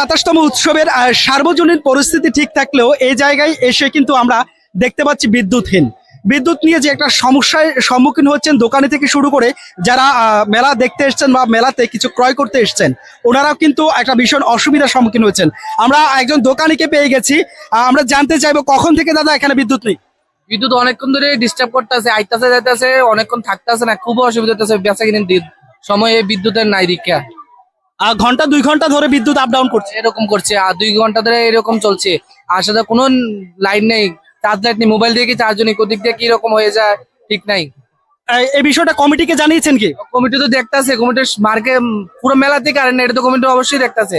সাতাশতম উৎসবের সার্বজনীন পরিস্থিতি ঠিক থাকলেও এই জায়গায় এসে কিন্তু আমরা দেখতে পাচ্ছি বিদ্যুৎহীন। বিদ্যুৎ নিয়ে যে একটা সমস্যায় সম্মুখীন হচ্ছেন দোকানে থেকে শুরু করে যারা মেলা দেখতে এসছেন বা মেলাতে কিছু ক্রয় করতে এসছেন, ওনারাও কিন্তু একটা ভীষণ অসুবিধার সম্মুখীন হচ্ছেন আমরা একজন দোকানিকে পেয়ে গেছি। আমরা জানতে চাইব কখন থেকে দাদা এখানে বিদ্যুৎ নেই? বিদ্যুৎ অনেকক্ষণ ধরে ডিস্টার্ব করতেছে, আইতাছে যাইতাছে, অনেকক্ষণ থাকতেছে না খুব অসুবিধা হতেছে বেচা কিনে সময়ে বিদ্যুতের নাই দীক্ষা। ঘণ্টা দুই ঘণ্টা ধরে বিদ্যুৎ আপ ডাউন করছে। এরকম করছে আর দুই ঘণ্টা ধরে এরকম চলছে। আর সাথে কোনো লাইন নেই। চার্জ লাইট নেই। মোবাইল দিয়ে কি চার্জ নেই? কোদিক দিয়ে কি রকম হয়ে যায় ঠিক নাই। এই বিষয়টা কমিটিকে জানিয়েছেন কি? কমিটি তো দেখতাছে। কমিটির মার্কে পুরো মেলাতে কারেন্ট এটা তো কমিটি অবশ্যই দেখতাছে।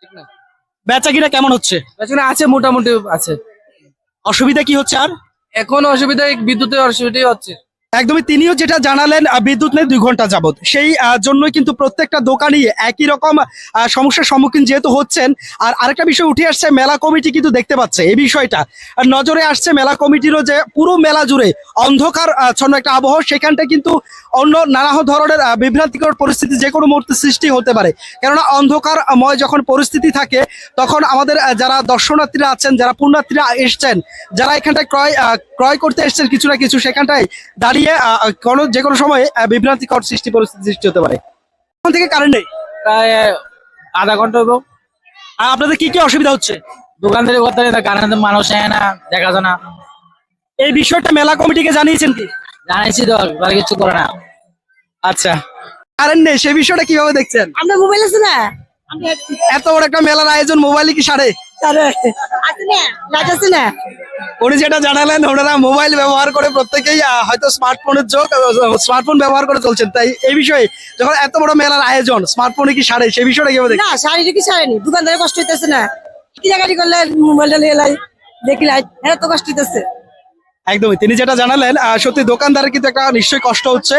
ঠিক না বেচা কিনা কেমন হচ্ছে? পেছনে আছে মোটামুটি আছে। অসুবিধা কি হচ্ছে আর? এখন অসুবিধা বিদ্যুতের অসুবিধাই হচ্ছে। একদমই তিনিও যেটা জানালেন বিদ্যুৎ নেই দুই ঘণ্টা যাবত সেই আহ, জন্যই কিন্তু প্রত্যেকটা দোকানই একই রকম সমস্যার সম্মুখীন যেহেতু হচ্ছেন। আর আরেকটা বিষয় উঠে আসছে মেলা কমিটি কিন্তু দেখতে পাচ্ছে এই বিষয়টা। নজরে আসছে মেলা কমিটিরও যে পুরো মেলা জুড়ে অন্ধকার ছন্ন একটা আবহাওয়া সেখানটা কিন্তু অন্য নানা ধরনের বিভ্রান্তিকর পরিস্থিতি যে কোনো মুহূর্তে সৃষ্টি হতে পারে। কেননা অন্ধকারময় যখন পরিস্থিতি থাকে তখন আমাদের যারা দর্শনার্থীরা আছেন যারা পুণ্যার্থীরা এসছেন যারা এখানটায় ক্রয় ক্রয় করতে এসছেন কিছু না কিছু সেখানটায় দাঁড়িয়ে আহ, কোনো যে কোনো সময় বিভ্রান্তিকর সৃষ্টি পরিস্থিতি সৃষ্টি হতে পারে। এখন থেকে কারেন্ট নেই। প্রায় আধা ঘণ্টা হইব। আর আপনাদের কি কি অসুবিধা হচ্ছে? দোকান থেকে করতে কারেন্ট মানুষ নেয় না দেখা যায় না। এই বিষয়টা মেলা কমিটিকে জানিয়েছেন কি? জানাইছি তো এবার কিছু করে না। আচ্ছা। কারেন্ট নেই সেই বিষয়টা কীভাবে দেখছেন? আপনার মোবাইল আছে না? এত বড় একটা মেলার আয়োজন মোবাইলে কি সারে? আরে, আছে না? লাইট আছে না? উনি যেটা জানালেন ওনারা মোবাইল ব্যবহার করে প্রত্যেকেই হয়তো স্মার্টফোনের যোগ স্মার্টফোন ব্যবহার করে চলছেন। তাই এই বিষয়ে যখন এত বড় মেলার আয়োজন স্মার্টফোনে কি সারে? সেই বিষয়টা দেখছেন? না শাড়ি কি সারেনি? দোকানদারে কষ্ট হইতেছে না। কি জায়গাটি করলে মোবাইলটা নিয়ে লাই দেখি লাইট হ্যাঁ তো কষ্ট হইতেছে। একদমই। তিনি যেটা জানালেন সত্যি দোকানদারের কিন্তু একটা নিশ্চয়ই কষ্ট হচ্ছে।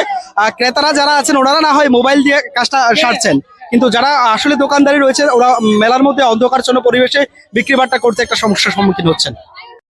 ক্রেতারা যারা আছেন ওনারা না হয় মোবাইল দিয়ে কাজটা সারছেন। কিন্তু যারা আসলে দোকানদারি রয়েছে ওরা মেলার মধ্যে অন্ধকারচ্ছন্ন পরিবেশে বিক্রি বাট্টা করতে একটা সমস্যার সম্মুখীন হচ্ছেন।